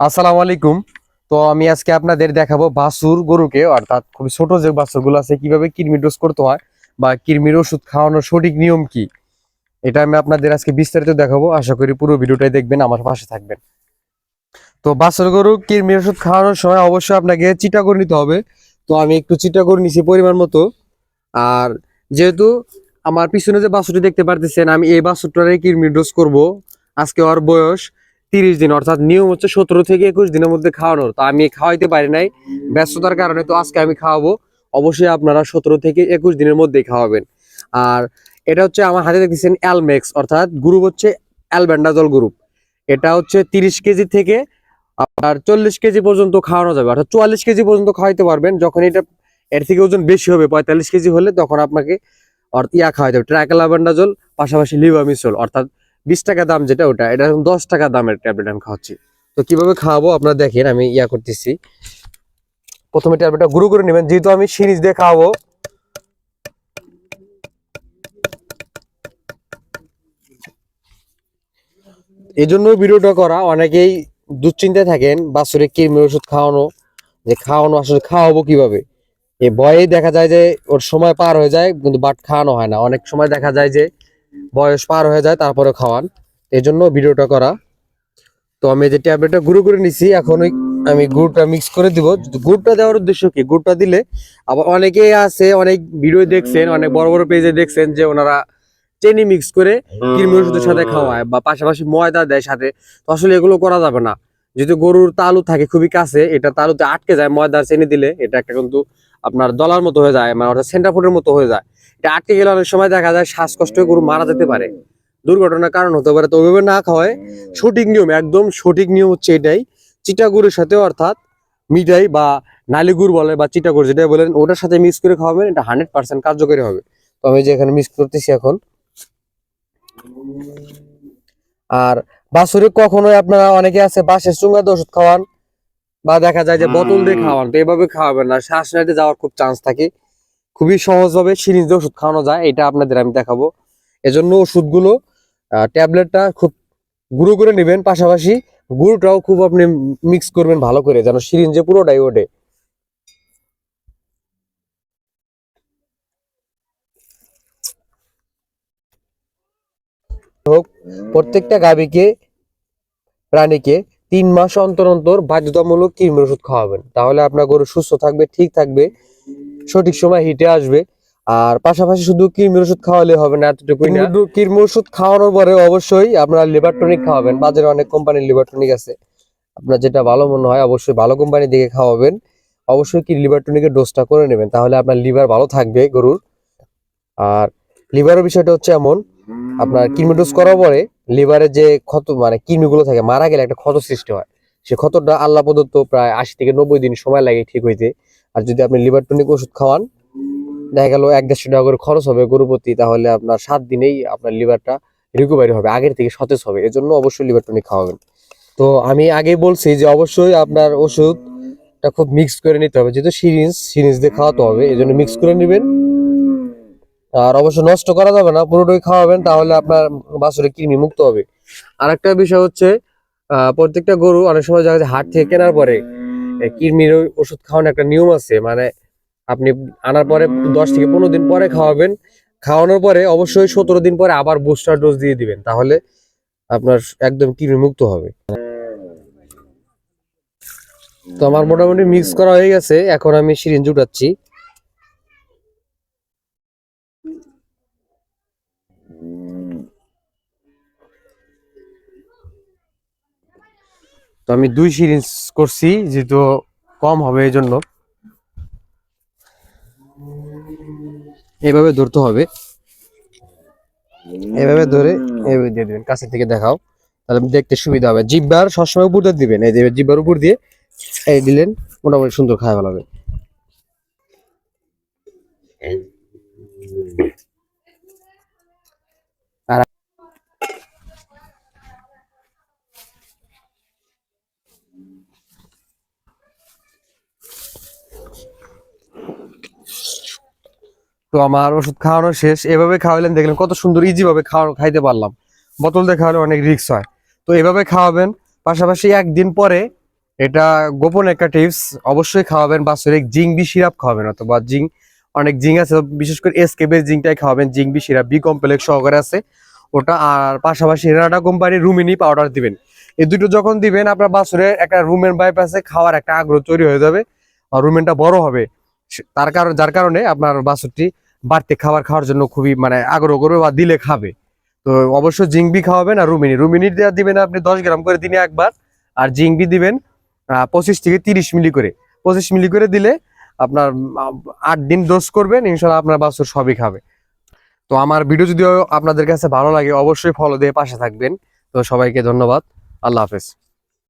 আসসালামু আলাইকুম। তো আমি আজকে আপনাদের দেখাবো বাছুর গরুকে, অর্থাৎ খুবই ছোট যে বাছুরগুলো আছে, কীভাবে কৃমি ডোজ করতে হয় বা কৃমির ওষুধ খাওয়ানোর সঠিক নিয়ম কি? এটা আমি আপনাদের আজকে বিস্তারিত দেখাবো। আশা করি পুরো ভিডিওটাই দেখবেন, আমার পাশে থাকবেন। তো বাছুর গরু কৃমির ওষুধ খাওয়ানোর সময় অবশ্যই আপনাকে চিটা করে নিতে হবে। তো আমি একটু চিটা করে নিছি পরিমাণ মতো। আর যেহেতু আমার পিছনে যে বাছুরটি দেখতে পারতেছেন, আমি এই বাছুরটারে কৃমির ডোজ করব। আজকে ওর বয়স তিরিশ দিন, অর্থাৎ নিয়ম হচ্ছে সতেরো থেকে একুশ দিনের মধ্যে খাওয়ানোর। তো আমি খাওয়াইতে পারি নাই, ব্যস্ততার কারণে তো আজকে আমি খাওয়াবো। অবশ্যই আপনারা সতেরো থেকে একুশ দিনের মধ্যেই খাওয়াবেন। আর এটা হচ্ছে আমার হাতে দেখতেছেন অ্যালমেক্স অর্থাৎ গ্রুপ হচ্ছে অ্যালবেন্ডাজল গ্রুপ এটা হচ্ছে তিরিশ কেজি থেকে আপনার চল্লিশ কেজি পর্যন্ত খাওয়ানো যাবে। অর্থাৎ চুয়াল্লিশ কেজি পর্যন্ত খাওয়াইতে পারবেন, যখন এটা এর থেকে ওজন বেশি হবে, পঁয়তাল্লিশ কেজি হলে তখন আপনাকে ইয়া খাওয়াইতে হবে। ট্রাইকালাবেন্ডাজল পাশাপাশি লিভামিসল অর্থাৎ বিশ টাকা দাম যেটা ওটা, এটা এখন দশ টাকা দামের ট্যাবলেট আমি খাওয়াচ্ছি। তো কীভাবে খাওয়াবো আপনারা দেখেন, আমি ইয়া করতেছি। প্রথমে ট্যাবলেটটা গুঁড়ো করে নেবেন, যেহেতু আমি সিরিজ দিয়ে খাওয়াবো। এই জন্য ভিডিওটা করা, অনেকেই দুশ্চিন্তায় থাকেন, বাছুরে কৃমির ওষুধ খাওয়ানো, যে খাওয়ানো আসলে খাওয়াবো কীভাবে? এ ভয়ে দেখা যায় যে ওর সময় পার হয়ে যায়, কিন্তু বাট খাওয়ানো হয় না। অনেক সময় দেখা যায় যে বয়স পার হয়ে যায় তারপরে খাওয়ান। এই জন্য ভিডিওটা করা। তো আমি যে ট্যাবলেটটা গুঁড়ো করে নিছি এখন ওই আমি গুড়টা মিক্স করে দিব। গুড়টা দেওয়ার উদ্দেশ্য কি? গুড়টা দিলে আবার অনেকেই আছে অনেক ভিডিও দেখছেন অনেক বড় বড় পেজে দেখছেন যে ওনারা চেনি মিক্স করে কৃমি ওষুধের সাথে খাওয়ায় বা পাশাপাশি ময়দা দেয় সাথে। তো আসলে এগুলো করা যাবে না। যেহেতু গরুর তালু থাকে খুবই কাছে এটা তালুতে আটকে যায় ময়দার চেনি দিলে এটা একটা কিন্তু আপনার দলার মতো হয়ে যায় মানে অর্থাৎ সেন্টার ফুটের মতো হয়ে যায়। এটা আটকে গেলে অনেক সময় দেখা যায় শ্বাসকষ্ট গরু মারা যেতে পারে। দুর্ঘটনার কারণ হতে পারে তো ওইভাবে না খাওয়ায় সঠিক নিয়ম, একদম সঠিক নিয়ম হচ্ছে এটাই। চিটাগুড়ের সাথে অর্থাৎ মিঠাই বা নালিগুড় বলে বা চিটাগুড় যেটা বলেন, ওটার সাথে মিক্স করে খাওয়াবেন, এটা হান্ড্রেড পার্সেন্ট কার্যকরী হবে। তো আমি যে এখানে মিক্স করতেছি এখন, আর বাছুরে কখনোই আপনারা অনেকে আছে বাসের চুঙ্গাতে ওষুধ খাওয়ান বা দেখা যায় যে বোতল দিয়ে খাওয়ান তো এভাবে খাওয়াবেন না। শ্বাস নাইতে যাওয়ার খুব চান্স থাকে। খুবই সহজভাবে সিরিজ দিয়ে ওষুধ খাওয়ানো যায় এটা আপনাদের আমি দেখাবো। এজন্য ওষুধগুলো ট্যাবলেটটা খুব গুঁড়ো করে নেবেন। পাশাপাশি গুঁড়োটাও খুব আপনি মিক্স করবেন ভালো করে যেন সিরিঞ্জে পুরোটাই ওঠে। হোক প্রত্যেকটা গাভীকে প্রাণীকে তিন মাস অন্তর অন্তর বাধ্যতামূলক কৃমির ওষুধ খাওয়াবেন। তাহলে আপনার গরু সুস্থ থাকবে, ঠিক থাকবে, সঠিক সময় হিটে আসবে। আর পাশাপাশি শুধু কৃমির ওষুধ খাওয়ালে হবে না, এতটুকুই না। কৃমির ওষুধ খাওয়ানোর পরে অবশ্যই আপনারা লিভার টনিক খাওয়াবেন। বাজারে অনেক কোম্পানির লিভার টনিক আছে। আপনার যেটা ভালো মনে হয় অবশ্যই ভালো কোম্পানি দেখে খাওয়াবেন। অবশ্যই কি লিভার টনিকের ডোজটা করে নেবেন, তাহলে আপনার লিভার ভালো থাকবে গরুর। আর লিভারের বিষয়টা হচ্ছে এমন, আপনার কৃমি ডোজ করার পরে লিভারে যে ক্ষত মানে কৃমিগুলো থাকে, মারা গেলে একটা ক্ষত সৃষ্টি হয়। সে ক্ষতটা আল্লাহ প্রদত্ত প্রায় আশি থেকে নব্বই দিন সময় লাগে ঠিক হইতে। আর যদি আপনি লিভার টনিক ওষুধ খাওয়ান, দেখা গেল এক দেড়শো টাকা করে খরচ হবে গরু প্রতি, তাহলে আপনার সাত দিনেই আপনার লিভারটা রিকভারি হবে, আগের থেকে সতেজ হবে। এজন্য অবশ্যই লিভার টনিক খাওয়াবেন। তো আমি আগেই বলছি যে অবশ্যই আপনার ওষুধটা খুব মিক্স করে নিতে হবে। যেহেতু সিরিঞ্জ সিরিঞ্জ দিয়ে খাওয়াতে হবে এই জন্য মিক্স করে নেবেন। আর অবশ্য নষ্ট করা যাবে না, পুরোটাই খাওয়াবেন, তাহলে আপনার বাছুরে কৃমি মুক্ত হবে। আর একটা বিষয় হচ্ছে প্রত্যেকটা গরু অনেক সময় দেখা হাট থেকে কেনার পরে কৃমির ওষুধ খাওয়ানোর একটা নিয়ম আছে মানে আপনি আনার পরে দশ থেকে পনেরো দিন পরে খাওয়াবেন, খাওয়ানোর পরে অবশ্যই সতেরো দিন পরে আবার বুস্টার ডোজ দিয়ে দিবেন, তাহলে আপনার একদম কৃমি মুক্ত হবে। তো আমার মোটামুটি মিক্স করা হয়ে গেছে, এখন আমি সিরিঞ্জ উঠাচ্ছি। তো আমি দুই সিরিঞ্জ করছি, যেহেতু কম হবে এই জন্য এভাবে ধরতে হবে। এভাবে ধরে এভাবে দিয়ে দিবেন কাছে থেকে দেখাও। তাহলে দেখতে সুবিধা হবে। জিব্বার সবসময় উপর দিয়ে দিবেন। এই যে জিব্বার উপর দিয়ে এই দিলেন, মোটামুটি সুন্দর খাওয়া ভালো হবে। তো আমার ওষুধ খাওয়ানো শেষ। এভাবে খাওয়ালেন দেখলেন কত সুন্দর ইজি ভাবে খাওয়ানো, খাইতে পারলাম। বোতল দিয়ে খাওয়ালে অনেক রিস্ক হয়। তো এভাবে খাওয়াবেন, পাশাপাশি একদিন পরে এটা গোপন একটা টিপস অবশ্যই খাওয়াবেন বাৎসরিক জিং বি সিরাপ খাওয়াবেন, অথবা জিং অনেক জিং আছে, বিশেষ করে এসকেবের জিংটাই খাওয়াবেন জিং বি সিরাপ বি কমপ্লেক্স সহকারে আছে। ওটা আর পাশাপাশি রাডা কোম্পানির রুমিনি পাউডার দিবেন। এই দুটো যখন দিবেন, আপনার বাছুরে একটা রুমেন বাইপাসে খাওয়ার একটা আগ্রহ তৈরি হয়ে যাবে, আর রুমেনটা বড় হবে। তার কারণ যার কারণে আপনার বাছুরটি বাড়তি খাবার খাওয়ার জন্য খুবই মানে আগ্রহ করবে বা দিলে খাবে। তো অবশ্য জিংবি খাওয়াবেন আর রুমিনি। রুমিনি দেওয়া দিবেন আপনি দশ গ্রাম করে দিনে একবার আর জিংবি দিবেন পঁচিশ থেকে তিরিশ মিলি করে। পঁচিশ মিলি করে দিলে আপনার আট দিন ডোজ করবেন ইনশাল্লাহ আপনার বাছুর সবই খাবে। তো আমার ভিডিও যদিও আপনাদের কাছে ভালো লাগে, অবশ্যই ফলো দিয়ে পাশে থাকবেন। তো সবাইকে ধন্যবাদ। আল্লাহ হাফেজ।